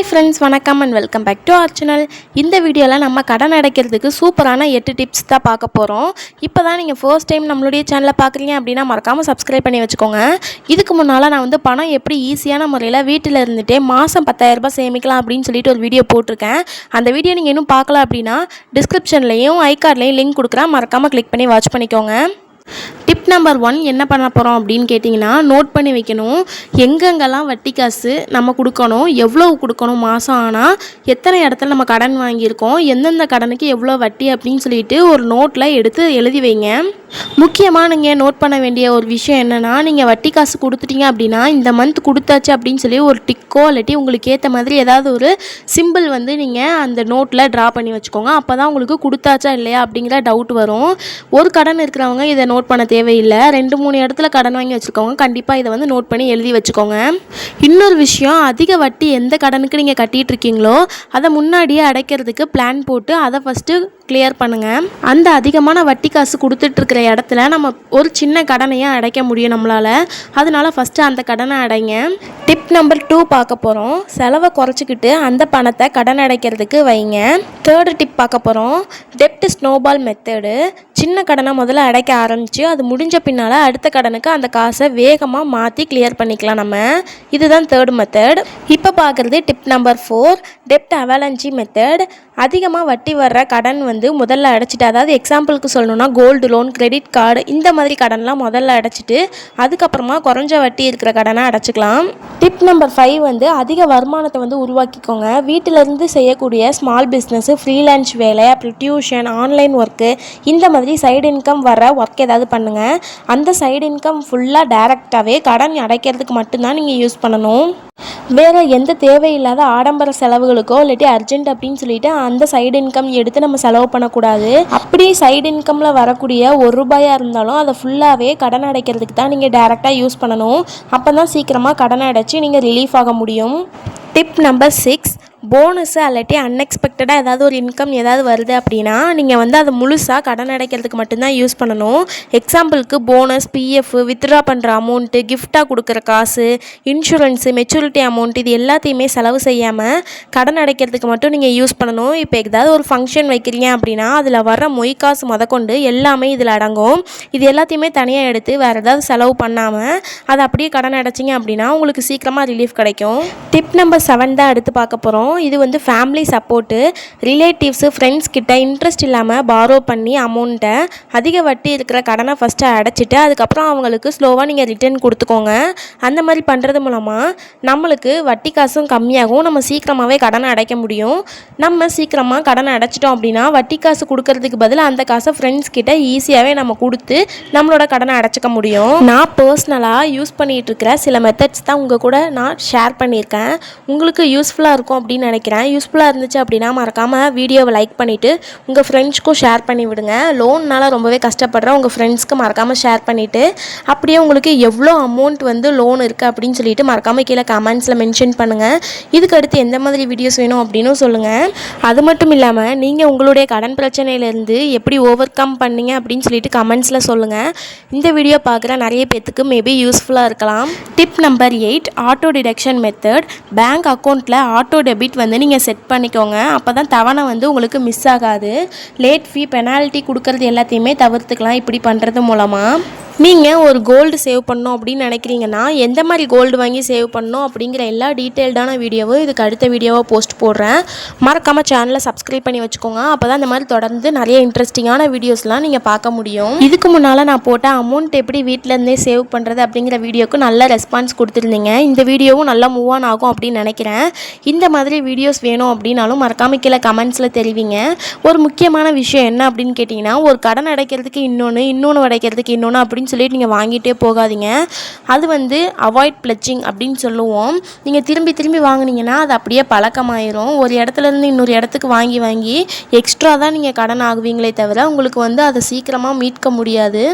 Hi friends வணக்கம் and welcome back to our channel இந்த வீடியோவில் நம்ம கடன் அடைக்கிறதுக்கு சூப்பரான எட்டு டிப்ஸ் தான் பார்க்க போகிறோம் இப்போ தான் நீங்கள் ஃபர்ஸ்ட் டைம் நம்மளுடைய சேனலை பார்க்குறீங்க அப்படின்னா மறக்காமல் சப்ஸ்கிரைப் பண்ணி வச்சுக்கோங்க. இதுக்கு முன்னால் நான் வந்து பணம் எப்படி ஈஸியான முறையில் வீட்டில் இருந்துகிட்டே மாதம் பத்தாயிரரூபா சேமிக்கலாம் அப்படின்னு சொல்லிட்டு ஒரு வீடியோ போட்டிருக்கேன். அந்த வீடியோ நீங்கள் இன்னும் பார்க்கல அப்படின்னா டிஸ்கிரிப்ஷன்லேயும் ஐ கார்ட்லேயும் லிங்க் கொடுக்குறேன். மறக்காமல் கிளிக் பண்ணி வாட்ச் பண்ணிக்கோங்க. டிப் நம்பர் ஒன் என்ன பண்ண போகிறோம் அப்படின்னு கேட்டிங்கன்னா நோட் பண்ணி வைக்கணும். எங்கெங்கெல்லாம் வட்டி காசு நம்ம கொடுக்கணும் எவ்வளோ கொடுக்கணும் மாதம் ஆனால் எத்தனை இடத்துல நம்ம கடன் வாங்கியிருக்கோம் எந்தெந்த கடனுக்கு எவ்வளோ வட்டி அப்படின்னு சொல்லிட்டு ஒரு நோட்டில் எடுத்து எழுதி வைங்க. முக்கியமாக நீங்கள் நோட் பண்ண வேண்டிய ஒரு விஷயம் என்னென்னா நீங்கள் வட்டி காசு கொடுத்துட்டீங்க அப்படின்னா இந்த மந்த் கொடுத்தாச்சு அப்படின்னு சொல்லி ஒரு டிக்கோ இல்லாட்டி உங்களுக்கு ஏற்ற மாதிரி ஏதாவது ஒரு சிம்பிள் வந்து நீங்கள் அந்த நோட்டில் ட்ரா பண்ணி வச்சுக்கோங்க. அப்போ தான் உங்களுக்கு கொடுத்தாச்சா இல்லையா அப்படிங்கிற டவுட் வரும். ஒரு கடன் இருக்கிறவங்க இதை நோட் நோட் பண்ண தேவையில்லை. ரெண்டு மூணு இடத்துல கடன் வாங்கி வச்சுருக்கவங்க கண்டிப்பாக இதை வந்து நோட் பண்ணி எழுதி வச்சுக்கோங்க. இன்னொரு விஷயம் அதிக வட்டி எந்த கடனுக்கு நீங்கள் கட்டிகிட்டு இருக்கீங்களோ அதை முன்னாடியே அடைக்கிறதுக்கு பிளான் போட்டு அதை ஃபஸ்ட்டு கிளியர் பண்ணுங்கள் அந்த அதிகமான வட்டி காசு கொடுத்துட்ருக்கிற இடத்துல நம்ம ஒரு சின்ன கடனையே அடைக்க முடியும் நம்மளால். அதனால் ஃபஸ்ட்டு அந்த கடனை அடைங்க. டிப் நம்பர் டூ பார்க்க போகிறோம் செலவை குறைச்சிக்கிட்டு அந்த பணத்தை கடன் அடைக்கிறதுக்கு வைங்க. தேர்டு டிப் பார்க்க போகிறோம் டெப்ட் ஸ்னோபால் மெத்தடு சின்ன கடனை முதல்ல அடைக்க ஆரம்பித்து அது முடிஞ்ச பின்னால் அடுத்த கடனுக்கு அந்த காசை வேகமாக மாற்றி கிளியர் பண்ணிக்கலாம் நம்ம. இதுதான் தேர்ட் மெத்தட் இப்போ பார்க்குறது டிப் நம்பர் ஃபோர் டெப்ட் அவலஞ்சி மெத்தட் அதிகமாக வட்டி வர்ற கடன் வந்து முதல்ல அடைச்சிட்டு அதாவது எக்ஸாம்பிளுக்கு சொல்லணும்னா கோல்டு லோன் கிரெடிட் கார்டு இந்த மாதிரி கடன்லாம் முதல்ல அடைச்சிட்டு அதுக்கப்புறமா குறைஞ்ச வட்டி இருக்கிற கடனை அடைச்சிக்கலாம். டிப் நம்பர் ஃபைவ் வந்து அதிக வருமானத்தை வந்து உருவாக்கிக்கோங்க. வீட்டிலேருந்து செய்யக்கூடிய ஸ்மால் பிஸ்னஸ்ஸு ஃப்ரீலான்ஸ் வேலை அப்புறம் டியூஷன் ஆன்லைன் ஒர்க்கு இந்த மாதிரி சைடு இன்கம் வர ஒர்க் ஏதாவது பண்ணுங்கள் அந்த சைடு இன்கம் ஃபுல்லாக டைரெக்டாகவே கடன் அடைக்கிறதுக்கு மட்டும்தான் நீங்கள் யூஸ் பண்ணணும். வேறு எந்த தேவையில்லாத ஆடம்பர செலவுகளுக்கோ இல்லாட்டி அர்ஜென்ட் அப்படின்னு சொல்லிட்டு அந்த சைடு இன்கம் எடுத்து நம்ம செலவு பண்ணக்கூடாது. அப்படி சைடு இன்கமில் வரக்கூடிய ஒரு ரூபாயாக இருந்தாலும் அதை ஃபுல்லாகவே கடன் அடைக்கிறதுக்கு தான் நீங்கள் டேரெக்டாக யூஸ் பண்ணணும். அப்போ தான் சீக்கிரமாக கடன் அடைச்சி நீங்கள் ரிலீஃப் ஆக முடியும். டிப் நம்பர் சிக்ஸ் போனஸு அல்லாட்டி அன்எக்ஸ்பெக்டடாக ஏதாவது ஒரு இன்கம் ஏதாவது வருது அப்படின்னா நீங்கள் வந்து அதை முழுசாக கடன் அடைக்கிறதுக்கு மட்டும்தான் யூஸ் பண்ணணும். எக்ஸாம்பிளுக்கு போனஸ் பிஎஃப் வித்ட்ரா பண்ணுற அமௌண்ட்டு கிஃப்டாக கொடுக்குற காசு இன்சூரன்ஸு மெச்சூரிட்டி அமௌண்ட் இது எல்லாத்தையுமே செலவு செய்யாமல் கடன் அடைக்கிறதுக்கு மட்டும் நீங்கள் யூஸ் பண்ணணும். இப்போ ஏதாவது ஒரு ஃபங்க்ஷன் வைக்கிறீங்க அப்படின்னா அதில் வர மொய் காசு முதற்கொண்டு எல்லாமே இதில் அடங்கும். இது எல்லாத்தையுமே தனியாக எடுத்து வேறு ஏதாவது செலவு பண்ணாமல் அதை அப்படியே கடன் அடைச்சிங்க அப்படின்னா உங்களுக்கு சீக்கிரமாக ரிலீஃப் கிடைக்கும். டிப் நம்பர் செவன் தான் எடுத்து பார்க்க போகிறோம் இது வந்து ஃபேமிலி சப்போர்ட்டு ரிலேட்டிவ்ஸு ஃப்ரெண்ட்ஸ் கிட்ட இன்ட்ரெஸ்ட் இல்லாமல் பாரோ பண்ணி அமௌண்ட்டை அதிக வட்டி இருக்கிற கடனை ஃபஸ்ட்டு அடைச்சிட்டு அதுக்கப்புறம் அவங்களுக்கு ஸ்லோவாக நீங்கள் ரிட்டர்ன் கொடுத்துக்கோங்க. அந்த மாதிரி பண்ணுறது மூலமாக நம்மளுக்கு வட்டி காசும் கம்மியாகும். நம்ம சீக்கிரமாகவே கடனை அடைக்க முடியும். நம்ம சீக்கிரமாக கடனை அடைச்சிட்டோம் அப்படின்னா வட்டி காசு கொடுக்கறதுக்கு பதில் அந்த காசை ஃப்ரெண்ட்ஸ் கிட்ட ஈஸியாகவே நம்ம கொடுத்து நம்மளோட கடனை அடைச்சிக்க முடியும். நான் பர்சனலாக யூஸ் பண்ணிகிட்டு இருக்கிற சில மெத்தட்ஸ் தான் உங்கள் கூட நான் ஷேர் பண்ணியிருக்கேன். உங்களுக்கு யூஸ்ஃபுல்லாக இருக்கும் அப்படின்னு நினைக்கிறேன். யூஸ்ஃபுல்லாக இருந்துச்சு அப்படின்னா மறக்காமல் வீடியோவை லைக் பண்ணிவிட்டு உங்கள் ஃப்ரெண்ட்ஸ்க்கும் ஷேர் பண்ணி விடுங்க. லோன்னால் ரொம்பவே கஷ்டப்படுற உங்கள் ஃப்ரெண்ட்ஸ்க்கு மறக்காமல் ஷேர் பண்ணிவிட்டு அப்படியே உங்களுக்கு எவ்வளோ அமௌண்ட் வந்து லோன் இருக்குது அப்படின்னு சொல்லிட்டு மறக்காமல் கீழே கமெண்ட்ஸில் மென்ஷன் பண்ணுங்கள் இதுக்கு அடுத்து எந்த மாதிரி வீடியோஸ் வேணும் அப்படின்னு சொல்லுங்கள் அது மட்டும் இல்லாமல் நீங்கள் உங்களுடைய கடன் பிரச்சனையிலேருந்து எப்படி ஓவர் கம் பண்ணீங்க அப்படின்னு சொல்லிட்டு கமெண்ட்ஸில் சொல்லுங்கள் இந்த வீடியோ பார்க்குற நிறைய பேத்துக்கு மேபி யூஸ்ஃபுல்லாக இருக்கலாம். Tip number eight auto deduction method bank அக்கௌண்ட்டில் ஆட்டோ டெபிட் வந்து நீங்கள் செட் பண்ணிக்கோங்க. அப்போ தான் தவணை வந்து உங்களுக்கு மிஸ் ஆகாது. லேட் ஃபீ பெனால்ட்டி கொடுக்கறது எல்லாத்தையுமே தவிர்த்துக்கலாம். இப்படி பண்ணுறது மூலமாக நீங்கள் ஒரு கோல்டு சேவ் பண்ணணும் அப்படின்னு நினைக்கிறீங்கன்னா எந்த மாதிரி கோல்டு வாங்கி சேவ் பண்ணணும் அப்படிங்கிற எல்லா டீட்டெயில்டான வீடியோவும் இதுக்கு அடுத்த வீடியோவாக போஸ்ட் போடுறேன். மறக்காமல் சேனலை சப்ஸ்கிரைப் பண்ணி வச்சுக்கோங்க. அப்போ தான் இந்த மாதிரி தொடர்ந்து நிறைய இன்ட்ரெஸ்டிங்கான வீடியோஸ்லாம் நீங்கள் பார்க்க முடியும். இதுக்கு முன்னால் நான் போட்ட அமௌண்ட் எப்படி வீட்டிலேருந்தே சேவ் பண்ணுறது அப்படிங்கிற வீடியோக்கு நல்ல ரெஸ்பான்ஸ் கொடுத்துருந்தீங்க. இந்த வீடியோவும் நல்லா மூவ் ஆன் ஆகும் அப்படின்னு நினைக்கிறேன். இந்த மாதிரி வீடியோஸ் வேணும் அப்படின்னாலும் மறக்காம கீழே கமெண்ட்ஸில் தெரிவிங்க. ஒரு முக்கியமான விஷயம் என்ன அப்படின்னு கேட்டிங்கன்னா ஒரு கடன் அடைக்கிறதுக்கு இன்னொன்று இன்னொன்று அடைக்கிறதுக்கு இன்னொன்று அப்படின்னு சொல்லிட்டு நீங்கள் வாங்கிட்டே போகாதீங்க. அது வந்து அவாய்ட் பிளச்சிங் அப்படின்னு சொல்லுவோம். நீங்கள் திரும்பி திரும்பி வாங்கினீங்கன்னா அது அப்படியே பழக்கமாயிரும். ஒரு இடத்துல இருந்து இன்னொரு இடத்துக்கு வாங்கி வாங்கி எக்ஸ்ட்ரா தான் நீங்கள் கடன் ஆகுவீங்களே தவிர உங்களுக்கு வந்து அதை சீக்கிரமாக மீட்க முடியாது.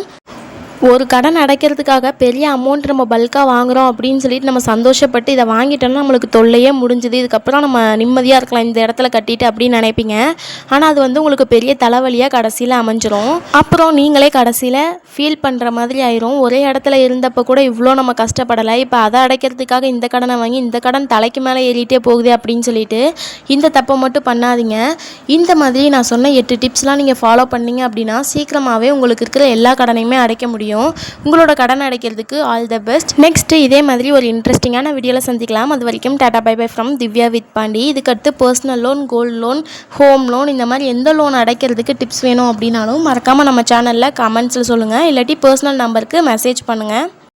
ஒரு கடன் அடைக்கிறதுக்காக பெரிய அமௌண்ட் நம்ம பல்காக வாங்குறோம் அப்படின்னு சொல்லிட்டு நம்ம சந்தோஷப்பட்டு இதை வாங்கிட்டோம்னா நம்மளுக்கு தொல்லையே முடிஞ்சுது. இதுக்கப்புறம் நம்ம நிம்மதியாக இருக்கலாம் இந்த இடத்துல கட்டிட்டு அப்படின்னு நினைப்பீங்க. ஆனால் அது வந்து உங்களுக்கு பெரிய தலைவலியாக கடைசியில் அமைஞ்சிரும். அப்புறம் நீங்களே கடைசியில் ஃபீல் பண்ணுற மாதிரி ஆயிரும். ஒரே இடத்துல இருந்தப்போ கூட இவ்வளோ நம்ம கஷ்டப்படலை. இப்போ அதை அடைக்கிறதுக்காக இந்த கடனை வாங்கி இந்த கடன் தலைக்கு மேலே ஏறிட்டே போகுது அப்படின்னு சொல்லிட்டு இந்த தப்பை மட்டும் பண்ணாதீங்க. இந்த மாதிரி நான் சொன்ன எட்டு டிப்ஸ்லாம் நீங்கள் ஃபாலோ பண்ணீங்க அப்படின்னா சீக்கிரமாகவே உங்களுக்கு இருக்கிற எல்லா கடனையுமே அடைக்க முடியும். முடியும். உங்களோட கடன் அடைக்கிறதுக்கு ஆல் த பெஸ்ட் நெக்ஸ்ட்டு இதே மாதிரி ஒரு இன்ட்ரெஸ்டிங்கான வீடியோவில் சந்திக்கலாம். அது வரைக்கும் tata bye bye from Divya with Pandi இதுக்கடுத்து personal loan gold loan home loan இந்த மாதிரி எந்த லோன் அடைக்கிறதுக்கு டிப்ஸ் வேணும் அப்படின்னாலும் மறக்காமல் நம்ம சேனலில் கமெண்ட்ஸில் சொல்லுங்கள் இல்லாட்டி பர்சனல் நம்பருக்கு மெசேஜ் பண்ணுங்கள்